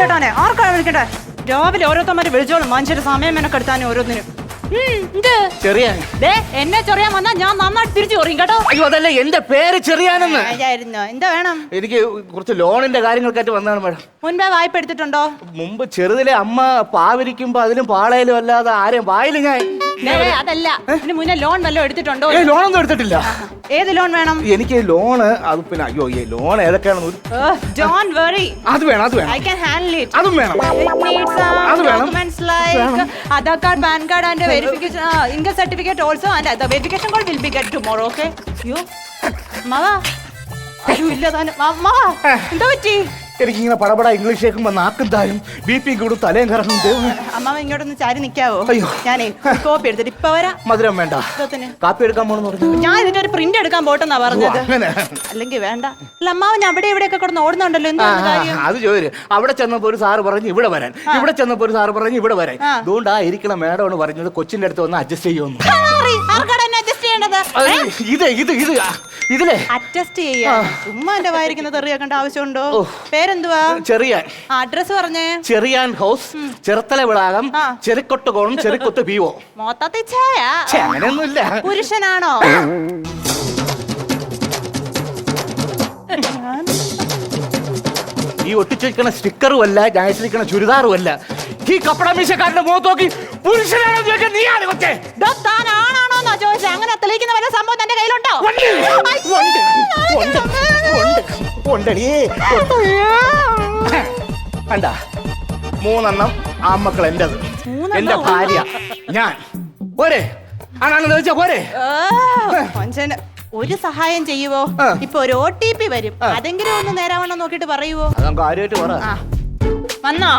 ചേട്ടാനെ ആർക്കാണ് വിളിക്കട്ടെ രാവിലെ ഓരോരുത്തന്മാര് വിളിച്ചോളും. മനുഷ്യര് സമയം മെനക്കെടുത്താനും ഓരോന്നിനും. ചെറിയ ദേ എന്നെ ചൊറിയാൻ വന്നാ ഞാൻ നന്നായിട്ട് തിരിച്ചു പറയും കേട്ടോ. അയ്യോ അതല്ല എന്റെ പേര് ചെറിയാനെന്ന്. ആയിരുന്നു എന്താ വേണം. എനിക്ക് കുറച്ച് ലോണിന്റെ കാര്യങ്ങൾക്കായിട്ട് വന്നതാണ് മേഡം. മുൻപേ വായ്പ എടുത്തിട്ടുണ്ടോ? മുമ്പ് ചെറുതിലെ അമ്മ പാവിരിക്കുമ്പോ അതിലും പാളയിലും അല്ലാതെ ആരെയും വായിലും ഞാൻ. അതല്ല. ഇതിന് മുന്നേ ലോൺ വല്ലതും എടുത്തിട്ടുണ്ടോ? ലോൺ ലോണൊന്നും എടുത്തിട്ടില്ല. ഏത് ലോൺ വേണം? എനിക്ക് ലോണ് അത് പിന്നെ അയ്യോ ഈ ലോൺ ഏതൊക്കെയാണെന്ന് ഒരു ഡോൺ വെറി അത് വേണം അത് വേണം. ഐ ക്യാൻ ഹാൻഡിൽ ഇറ്റ് അതും വേണം. അത് വേണം. documents like Aadhaar card, PAN card, and verification, uh, income certificate also, and the verification code will be get tomorrow. Okay? You, മാവാ അയ്യോ, ഇല്ല താനും. മാവാ. എന്താ പറ്റി? എനിക്കിങ്ങനെ പടപട ഇംഗ്ലീഷ് വന്ന് നാക്കും ബി പി കൂടും തലയും കറങ്ങും. അമ്മാവ ഇങ്ങോട്ടൊന്ന് ചാരി നിക്കാവോ? അയ്യോ. ഞാനേ കോപ്പി എടുത്തിട്ട് ഇപ്പൊ വരാ. മധുരം വേണ്ട. ഇതത്തിന്. കാപ്പി എടുക്കാൻ പോണെന്ന് പറഞ്ഞു? ഞാൻ ഇതിന്റെ ഒരു പ്രിന്റ് എടുക്കാൻ പോട്ടെന്നാ പറഞ്ഞത്. അങ്ങനെ. അല്ലെങ്കിൽ വേണ്ട. അല്ല അമ്മാവൻ അവിടെ ഇവിടെയൊക്കെ കിടന്ന് ഓടുന്നുണ്ടല്ലോ. ആ, എന്താണ് കാര്യം? അത് ചോദിച്ചു അവിടെ ചെന്നപ്പോ ഒരു സാറ് പറഞ്ഞു ഇവിടെ വരാൻ. ഇവിടെ ചെന്നപ്പോ ഒരു സാറ് പറഞ്ഞു ഇവിടെ വരാൻ. ആ. ഇരിക്കണ ഇരിക്കണം മേഡം എന്ന് പറഞ്ഞത് കൊച്ചിന്റെ അടുത്ത് വന്ന് അഡ്ജസ്റ്റ് ചെയ്യുമെന്ന് എന്നെ ചെയ്യേണ്ടത്? അത് ഇത് ഇത് ഇത്. ഇതിലെ അറ്റസ്റ്റ് ചെയ്യാ ചുമ്മാ എന്റെ വായിരിക്കുന്നത് തെറിയാക്കേണ്ട ആവശ്യമുണ്ടോ? പേരെന്തുവാ? ചെറിയാൻ അഡ്രസ് പറഞ്ഞേ. ചെറിയാൻ ഹൗസ് ചെറുത്തല വിളാകം ചെറുക്കൊട്ട് കോണം ചെറിക്കൊത്ത് പി ഒ. മൊത്തത്തിൽ അങ്ങനെയൊന്നുമില്ല. പുരുഷനാണോ? ഈ ഒട്ടിച്ചിരിക്കണ സ്റ്റിക്കറും അല്ല ഞാൻ ഇട്ടിരിക്കണ ചുരിദാറും അല്ല ഈ കപ്പട മീശക്കാരന്റെ മുഖത്ത് നോക്കി പുരുഷനാണെന്ന് ചോദിക്കാൻ നീയാണ് കൊച്ചേ താൻ അങ്ങനെ തെളിയിക്കുന്ന വല്ല സംഭവം തന്റെ കയ്യിലുണ്ടോ. കണ്ട. മൂന്നെണ്ണം ആമക്കൾ എന്റേത്? എന്റെ ഭാര്യ. ഞാൻ. പോരെ. ആണാണെന്ന് ചോദിച്ചാ പോരെ. ഒരു സഹായം ചെയ്യുവോ. ഇപ്പൊ ഒരു ഒ ടി പി വരും. അതെങ്കിലും ഒന്ന് നേരാവണ്ണം നോക്കിട്ട് പറയുവോ? വന്നോ?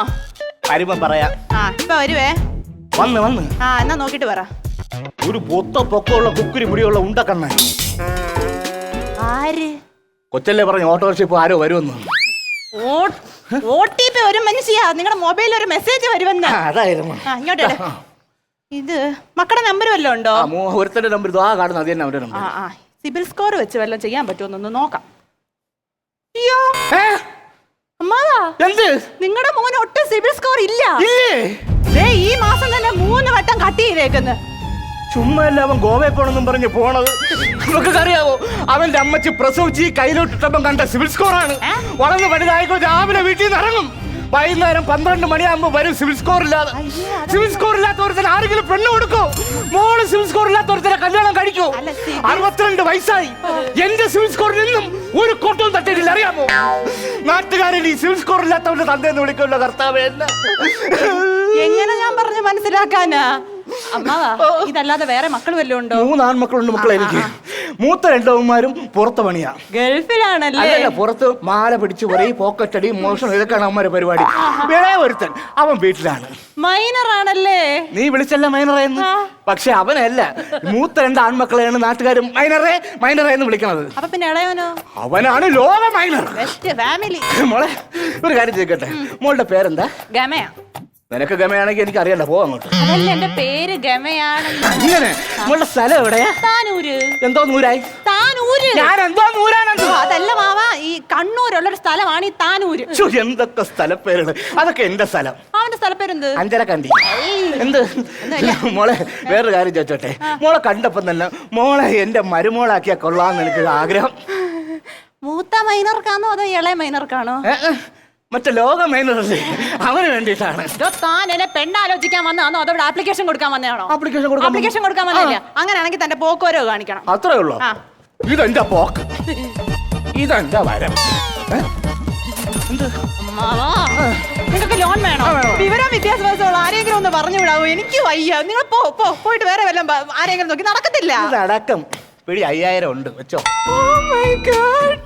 വരുമ്പോ പറയാ. ആ ഇപ്പൊ വരുവേ. വന്ന് വന്ന്. ആ എന്നാ നോക്കിട്ട് പറ. ഒരു പൊത്ത പൊക്കമുള്ള കുക്കുരി മുടിയുള്ള ഉണ്ടക്കണ്ണ ആര്? കൊച്ചല്ലേ പറഞ്ഞു ഓട്ടോറിക്ഷ ആരോ വരുമെന്ന്. ഓ ടി പി ഒരു മനുഷ്യ. നിങ്ങളുടെ മൊബൈലിൽ ഒരു മെസ്സേജ് വരുമെന്ന്. അതായിരുന്നു. ഇങ്ങോട്ട്. ഇത് മക്കളുടെ നമ്പർ വല്ലതും ഉണ്ടോ? ഒരുത്തന്റെ നമ്പർ ഇതാ. കാണുന്നത് അത് തന്നെ അവരുടെ നമ്പർ സിബിൽ സ്കോർ വെച്ച് വല്ലതും ചെയ്യാൻ പറ്റുമെന്നൊന്ന് നോക്കാം. അയ്യോ? അമ്മാവാ. എന്ത്? നിങ്ങളുടെ മോൻ ഒട്ടും സിബിൽ സ്കോർ ഇല്ല. ഈ മാസം തന്നെ മൂന്ന് വട്ടം കട്ട് ചെയ്തേക്കുന്നു. ചുമ്മാ അല്ല അവൻ ഗോവയിൽ പോണെന്നും പറഞ്ഞ് പോണത്. നമുക്ക് അറിയാവോ? അവന്റെ അമ്മച്ചി പ്രസവിച്ച് കയ്യിലോട്ടിട്ടപ്പം കണ്ട സിവിൽ സ്കോറാണ്. ആണ് വളർന്ന് വലുതായിക്കോ രാവിലെ വീട്ടിൽ നിന്ന് ഇറങ്ങും. വൈകുന്നേരം പന്ത്രണ്ട് മണിയാകുമ്പോ വരും സിവിൽ സ്കോർ ഇല്ലാതെ സിവിൽ സ്കോർ ഇല്ലാത്ത ഒരുത്തന് ആരെങ്കിലും പെണ്ണ് കൊടുക്കോ? മോൾ സിവിൽ സ്കോർ ഇല്ലാത്ത ഒരുത്തനെ കല്യാണം കഴിക്കോ? അറുപത്തിരണ്ട് വയസ്സായി. എന്റെ സിവിൽ സ്കോറിൽ നിന്നും ഒരു കൊട്ടവും തട്ടിയിട്ടില്ല. അറിയാമോ? നാട്ടുകാരൻ ഈ സിവിൽ സ്കോർ ഇല്ലാത്തവന്റെ തന്തയെന്ന് വിളിക്കുമല്ലോ കർത്താവ് എങ്ങനെ ഞാൻ പറഞ്ഞു മനസ്സിലാക്കാനാ? അമ്മാവാ ഇതല്ലാതെ വേറെ മക്കൾ വല്ലതും ഉണ്ടോ? മൂന്ന് ആൺമക്കളുണ്ട് മക്കളെ എനിക്ക്. മൂത്ത രണ്ടവന്മാരും പുറത്ത് പണിയാ. ഗൾഫിലാണല്ലേ? അല്ല പുറത്ത് മാല പിടിച്ച് പോക്കറ്റ് അടി മോഷണം ഇതൊക്കെയാണ് അവന്മാരെ പരിപാടി. വേറെ ഒരുത്തൻ അവൻ വീട്ടിലാണ്. മൈനർ ആണല്ലേ? നീ വിളിച്ചല്ല മൈനറേന്ന്. പക്ഷെ അവനല്ല. മൂത്ത രണ്ട് ആൺമക്കളെയാണ് നാട്ടുകാരും മൈനറേ മൈനറേ എന്ന് വിളിക്കണത്. അപ്പൊ പിന്നെ ഇളയവനോ? അവനാണ് ലോക മൈനർ ഫാമിലി മോളെ ഒരു കാര്യം ചോദിക്കട്ടെ? മോളുടെ പേരെന്താ? ഗമയാ. നിനക്ക് ഗമയാണെങ്കിൽ എനിക്ക് അറിയണ്ട പോ അങ്ങോട്ട്. അതല്ല എന്റെ പേര് ഗമയാണെന്ന്. ഇങ്ങനെ? മോളുടെ സ്ഥലം എവിടെയാ? താനൂര്. എന്തോ നൂരായി? താനൂര്. ഞാൻ എന്തോ നൂരാണെന്തോ ഓ, അതല്ല മാവാ ഈ കണ്ണൂരുള്ള ഒരു സ്ഥലമാണ് ഈ താനൂര്. ശ്ശോ, എന്തൊക്കെ സ്ഥലപ്പേരുകൾ അതൊക്കെ എന്റെ സ്ഥലം. അവന്റെ സ്ഥലപ്പേരെന്ത്? അഞ്ചരക്കണ്ടി. എന്ത്. മോളെ വേറൊരു കാര്യം ചോദിച്ചോട്ടെ. മോളെ കണ്ടപ്പം തന്നെ മോളെ എന്റെ മരുമോളാക്കിയാ കൊള്ളാന്ന് എനിക്ക് ആഗ്രഹം. മൂത്ത മൈനർക്കാണോ അതോ ഇളയ മൈനർക്കാണോ ഏ, ഏ, മറ്റേ ലോകം മൈനറല്ലേ അവന് വേണ്ടിയിട്ടാണ്. ഇതോ താൻ എന്നെ പെണ്ണാലോചിക്കാൻ വന്നാണോ അതോ ഇവിടെ ആപ്ലിക്കേഷൻ കൊടുക്കാൻ വന്നതാണോ? ആപ്ലിക്കേഷൻ കൊടുക്കാൻ ആപ്ലിക്കേഷൻ കൊടുക്കാൻ വന്നില്ല അങ്ങനെയാണെങ്കിൽ തന്റെ പോക്കോരോ കാണിക്കണം. അത്രേ ഉള്ളൂ? ആ. ഇതെന്റെ പോക്ക്. ഇതെന്റെ വരം. ഏ? എന്ത്? അമ്മാവാ, നിങ്ങൾക്ക് ലോൺ വേണോ? വിവരം വിദ്യാഭ്യാസമുള്ള ആരെങ്കിലും ഒന്ന് പറഞ്ഞു വിടാവോ? എനിക്ക് വയ്യ. നിങ്ങൾ പോ പോ പോയിട്ട് വേറെ വല്ലതും പ- ആരെങ്കിലും നോക്കി നടക്കത്തില്ല. ഇതടക്കം പിടി അയ്യായിരം ഉണ്ട്. വെച്ചോ. Oh my God.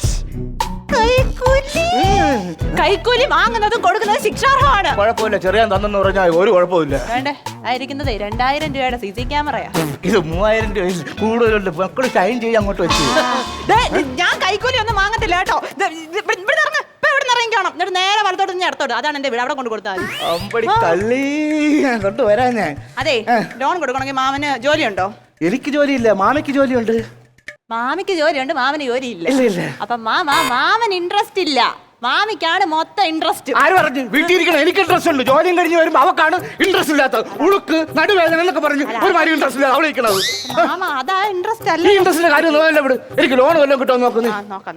കൈക്കൂലി. വാങ്ങുന്നതും കൊടുക്കുന്നതും ശിക്ഷാർഹമാണ്. കുഴപ്പമില്ല ചെറിയ തന്നെന്ന് പറഞ്ഞാൽ ഒരു കുഴപ്പമില്ല. വേണ്ടേ? ആയിരിക്കുന്നത് രണ്ടായിരം രൂപയുടെ സി സി ക്യാമറയാ. ഇത് മൂവായിരം രൂപ കൂടുതലുണ്ട്. മക്കൾ ഷൈൻ ചെയ്ത് അങ്ങോട്ട് വെച്ചു. ഞാൻ കൈക്കൂലി ഒന്നും വാങ്ങത്തില്ല കേട്ടോ. ഇവിടെ ഇറങ്ങ് ഇറങ്ങിക്കണം എന്നിട്ട് നേരെ വലത്തോട്ട് ഞാൻ അടുത്തോട്ട്. അതാണ് എന്റെ വീട്. അവിടെ കൊണ്ട് കൊടുത്താൽ ഞാൻ അതെ ലോൺ കൊടുക്കണമെങ്കിൽ മാമന് ജോലിയുണ്ടോ? എനിക്ക് ജോലിയില്ല. മാമയ്ക്ക് ജോലിയുണ്ട്. മാമിക്ക് ജോലിയുണ്ട് മാമന് ജോലിയില്ല. അപ്പൊ മാമാ മാമൻ ഇൻട്രസ്റ്റ് ഇല്ല. മാമിക്കാണ് മൊത്തം ഇൻട്രസ്റ്റ് ആര് പറഞ്ഞു? വീട്ടിലിരിക്കണം എനിക്ക് ഇൻട്രസ്റ്റ് ഉണ്ട്. ജോലിയും കഴിഞ്ഞ് വരുമ്പോ അവക്കാണ് ഇൻട്രസ്റ്റ് ഇല്ലാത്തത്. ഉളുക്ക് നടുവേദന എന്നൊക്കെ പറഞ്ഞു ഒരു മാതിരി ഇൻട്രസ്റ്റ് ഇല്ല അവിടെ ഇരിക്കണത്. മാമ അതാ ഇൻട്രസ്റ്റ് അല്ല? ഇൻട്രസ്റ്റിന്റെ കാര്യം ഇവിടെ. എനിക്ക് ലോൺ വല്ലതും കിട്ടുമോ നോക്കുന്നു നോക്കാം.